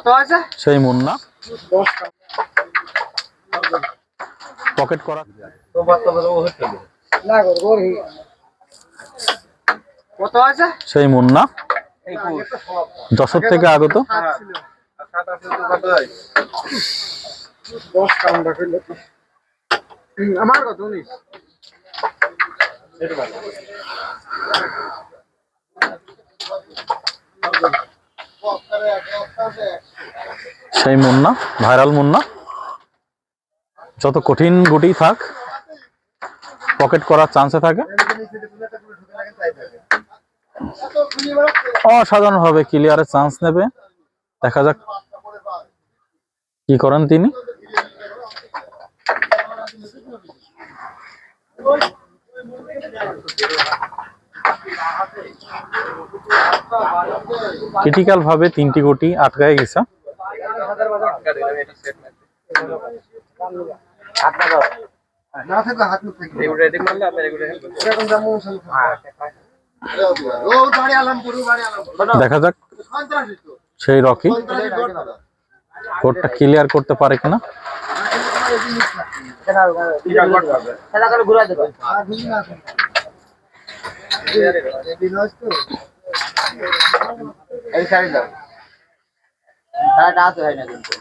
কত আছে সেই মুন্না। পকেট করা। কত আছে সেই মুন্না। যশোর থেকে আগত। আমার কত উনিশ সেই মুন্না, ভাইরাল মুন্না। যত কঠিন গুটি থাক, পকেট করার চান্সে থাকে। অসাধারণ ভাবে ক্লিয়ারের চান্স নেবে। দেখা যাক কি করেন তিনি। ক্রিটিক্যাল ভাবে তিনটি গুটি আটকায় গেছে। দেখা যাক, সেই রকি। কোডটা ক্লিয়ার করতে পারে কিনা। ঘুরা এই সাইড দাও সাইড আছে হয় না কিন্তু